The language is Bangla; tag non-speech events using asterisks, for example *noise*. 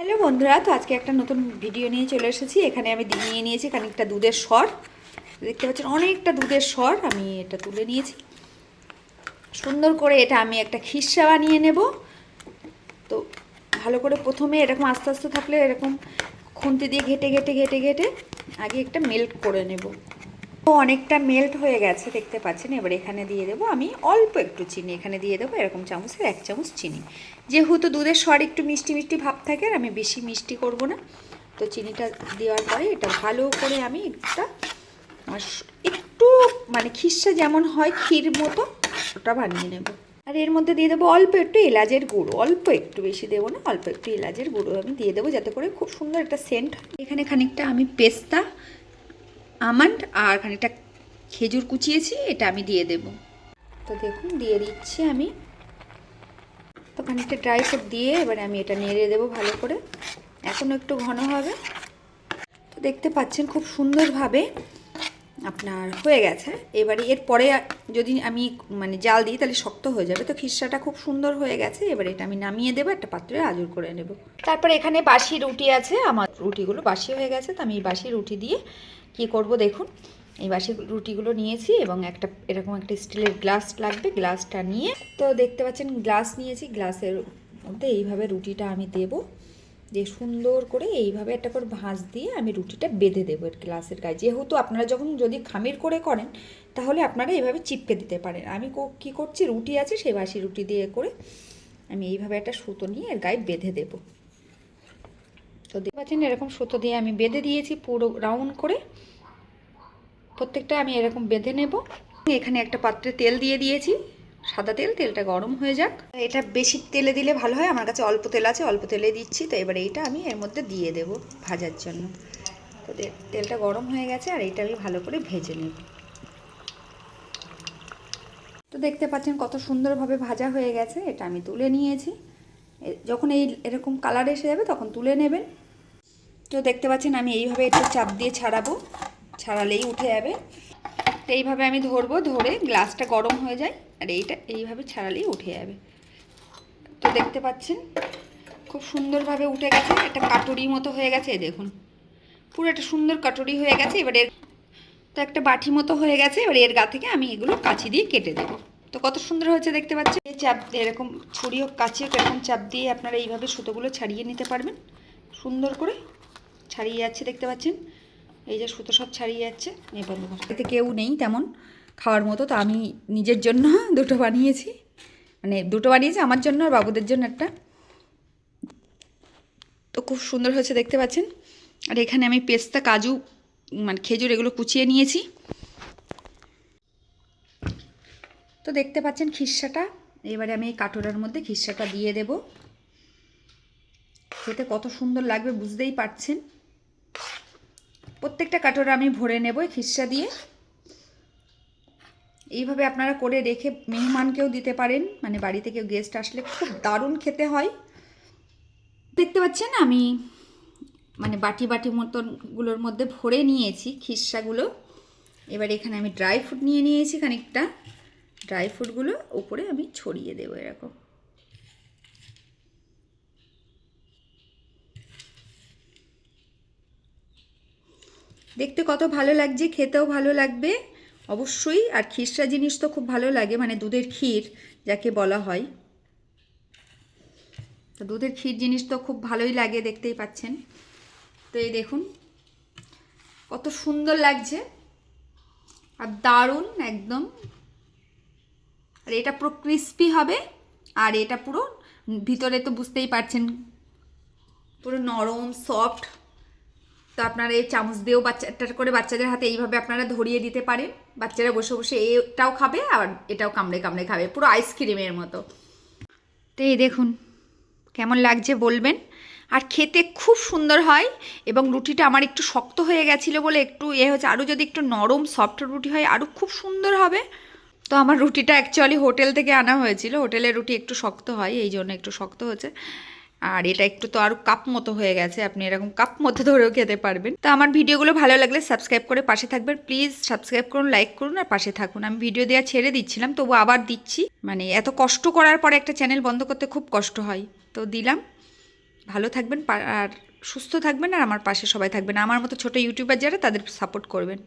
হ্যালো বন্ধুরা, তো আজকে একটা নতুন ভিডিও নিয়ে চলে এসেছি। এখানে আমি নিয়ে নিয়েছি খানিকটা দুধের স্বর দেখতে পাচ্ছেন, অনেকটা দুধের স্বর আমি এটা তুলে নিয়েছি। সুন্দর করে এটা আমি একটা খিসা বানিয়ে নেব। তো ভালো করে প্রথমে এরকম আস্তে আস্তে থাকলে এরকম খুন্তি দিয়ে ঘেটে ঘেটে ঘেটে ঘেটে আগে একটা মেল্ট করে নেব। অনেকটা মেল্ট হয়ে গেছে, দেখতে পাচ্ছেন? এবার এখানে দিয়ে দেবো আমি অল্প একটু চিনি। এখানে দিয়ে দেবো এরকম চামচের এক চামচ চিনি। যেহেতু দুধের স্বর একটু মিষ্টি মিষ্টি ভাব থাকে আর আমি বেশি মিষ্টি করব না, তো চিনিটা দেওয়ার পরে এটা ভালো করে আমি একটা একটু মানে খিসা যেমন হয় ক্ষীর মতো, ওটা বানিয়ে নেব। আর এর মধ্যে দিয়ে দেবো অল্প একটু এলাচের গুঁড়ো। অল্প একটু বেশি দেবো না, অল্প একটু এলাচের গুঁড়ো আমি দিয়ে দেবো যাতে করে খুব সুন্দর একটা সেন্ট এখানে খানিকটা আমি পেস্তা আমন্ড আর খানিকটা খেজুর কুচিয়েছি, এটা আমি দিয়ে দেব। তো দেখুন, দিয়ে দিচ্ছি আমি। তো খানিকটা ড্রাই ফ্রুট দিয়ে এবারে আমি এটা নেড়ে দেবো ভালো করে। এখনও একটু ঘন হবে। তো দেখতে পাচ্ছেন খুব সুন্দরভাবে আপনার হয়ে গেছে। এবারে এরপরে যদি আমি মানে জাল দিই তাহলে শক্ত হয়ে যাবে। তো খিসাটা খুব সুন্দর হয়ে গেছে। এবারে এটা আমি নামিয়ে দেবো, একটা পাত্রে আজুর করে নেব। তারপরে এখানে বাসি রুটি আছে। আমার রুটিগুলো বাসি হয়ে গেছে। তো আমি এই বাসি রুটি দিয়ে কি করব দেখুন? এই বাসি রুটিগুলো নিয়েছি এবং একটা এরকম একটা স্টিলের গ্লাস লাগবে। গ্লাসটা নিয়ে তো দেখতে পাচ্ছেন, গ্লাস নিয়েছি। গ্লাসের মধ্যে এইভাবে রুটিটা আমি দেবো। দিয়ে সুন্দর করে এইভাবে একটা করে ভাঁজ দিয়ে আমি রুটিটা বেঁধে দেবো গ্লাসের গায়ে। যেহেতু আপনারা যখন যদি খামির করে করেন, তাহলে আপনারা এইভাবে চিপকে দিতে পারেন। আমি কো- কী করছি? রুটি আছে, সেই বাসি রুটি দিয়ে করে আমি এইভাবে একটা সুতো নিয়ে এর গায়ে বেঁধে দেবো। তো দেখতে পাচ্ছেন এরকম সুতো দিয়ে আমি বেঁধে দিয়েছি পুরো রাউন্ড করে। প্রত্যেকটা আমি এরকম বেঁধে নেব। এখানে একটা পাত্রে তেল দিয়ে দিয়েছি। সাদা তেল, তেলটা গরম হয়ে যাক। এটা বেশি তেলে দিলে ভালো হয়, আমার কাছে অল্প তেল আছে, অল্প তেলে দিচ্ছি, তো এবার এইটা আমি এর মধ্যে দিয়ে দেব ভাজার জন্য। তো তেলটা গরম হয়ে গেছে, আর এইটা আমি ভালো করে ভেজে নেব। তো দেখতে পাচ্ছেন কত সুন্দরভাবে ভাজা হয়ে গেছে, এটা আমি তুলে নিয়েছি। যখন এই এরকম কালার এসে যাবে, তখন তুলে নেবেন। তো দেখতে পাচ্ছেন আমি এইভাবে একটু চাপ দিয়ে ছাড়াবো, ছাড়ালেই উঠে যাবে। তো এইভাবে আমি ধরবো, ধরে গ্লাসটা গরম হয়ে যায় আর এইটা এইভাবে ছাড়ালেই উঠে যাবে। তো দেখতে পাচ্ছেন, খুব সুন্দরভাবে উঠে গেছে, একটা কাটুরি মতো হয়ে গেছে দেখুন। পুরো একটা সুন্দর কাটুরি হয়ে গেছে, এবার এর তো একটা বাটি মতো হয়ে গেছে, এবার এর গা থেকে আমি এগুলো কাছি দিয়ে কেটে দেবো। তো কত সুন্দর হয়েছে দেখতে পাচ্ছেন? এই চাপ এরকম ছুরি হোক কাছি হোক, এরকম চাপ দিয়ে আপনারা এইভাবে সুতোগুলো ছাড়িয়ে নিতে পারবেন। সুন্দর করে ছাড়িয়ে যাচ্ছে দেখতে পাচ্ছেন। এই যে সুতো সব ছাড়িয়ে যাচ্ছে এই বন্ধ। এতে কেউ নেই তেমন, খাওয়ার মতো, তো আমি নিজের জন্য *laughs* দুটো বানিয়েছি। মানে দুটো বানিয়েছি, আমার জন্য আর বাবুদের জন্য একটা। তো খুব সুন্দর হয়েছে, দেখতে পাচ্ছেন? আর এখানে আমি পেস্তা, কাজু মানে খেজুর, এগুলো কুচিয়ে নিয়েছি। তো দেখতে পাচ্ছেন খিসাটা এবারে আমি এই কাটোরার মধ্যে খিসাটা দিয়ে দেব। খেতে কত সুন্দর লাগবে, বুঝতেই পারছেন। প্রত্যেকটা কাটোরা আমি ভরে নেব খিসা দিয়ে। এইভাবে আপনারা করে রেখে মেহমানকেও দিতে পারেন মানে বাড়িতে কেউ গেস্ট আসলে খুব দারুণ খেতে হয়। দেখতে পাচ্ছেন আমি মানে বাটি বাটি মতনগুলোর মধ্যে ভরে নিয়েছি খিসাগুলো এবার এখানে আমি ড্রাই ফ্রুট নিয়ে নিয়েছি খানিকটা। ড্রাই ফ্রুটগুলো উপরে আমি ছড়িয়ে দেবো এরকম। দেখতে কত ভালো লাগছে, খেতেও ভালো লাগবে। অবশ্যই, আর খিসরা জিনিস তো খুব ভালো লাগে মানে দুধের ক্ষীর যাকে বলা হয়। তো দুধের ক্ষীর জিনিস তো খুব ভালোই লাগে, দেখতেই পাচ্ছেন। তো এই দেখুন, কত সুন্দর লাগছে, আর দারুণ একদম। আর এটা পুরো ক্রিস্পি হবে, আর এটা পুরো ভিতরে তো বুঝতেই পারছেন, পুরো নরম সফট তো আপনারা এই চামচ দিয়েও বাচ্চাটা করে বাচ্চাদের হাতে এইভাবে আপনারা ধরিয়ে দিতে পারেন। বাচ্চারা বসে বসে এটাও খাবে আর এটাও কামড়ে কামড়ে খাবে। পুরো আইসক্রিমের মতো। তো এই দেখুন, কেমন লাগছে বলবেন? আর খেতে খুব সুন্দর হয় এবং রুটিটা আমার একটু শক্ত হয়ে গেছিল বলে একটু এ হচ্ছে আরও যদি একটু নরম সফট রুটি হয়, আরও খুব সুন্দর হবে। তো আমার রুটিটা অ্যাকচুয়ালি হোটেল থেকে আনা হয়েছিল। হোটেলের রুটি একটু শক্ত হয়, এই জন্য একটু শক্ত হচ্ছে আর এটা একটু তো আরও কাপ মতো হয়ে গেছে, আপনি এরকম কাপ মতো ধরেও খেতে পারবেন। তো আমার ভিডিওগুলো ভালো লাগলে সাবস্ক্রাইব করে পাশে থাকবেন। প্লিজ সাবস্ক্রাইব করুন লাইক করুন আর পাশে থাকুন। আমি ভিডিও দেওয়া ছেড়ে দিচ্ছিলাম, তবু আবার দিচ্ছি। মানে এত কষ্ট করার পরে একটা চ্যানেল বন্ধ করতে খুব কষ্ট হয়। তো দিলাম। ভালো থাকবেন আর সুস্থ থাকবেন আর আমার পাশে সবাই থাকবেন। আমার মতো ছোট ইউটিউবার যারা, তাদের সাপোর্ট করবেন।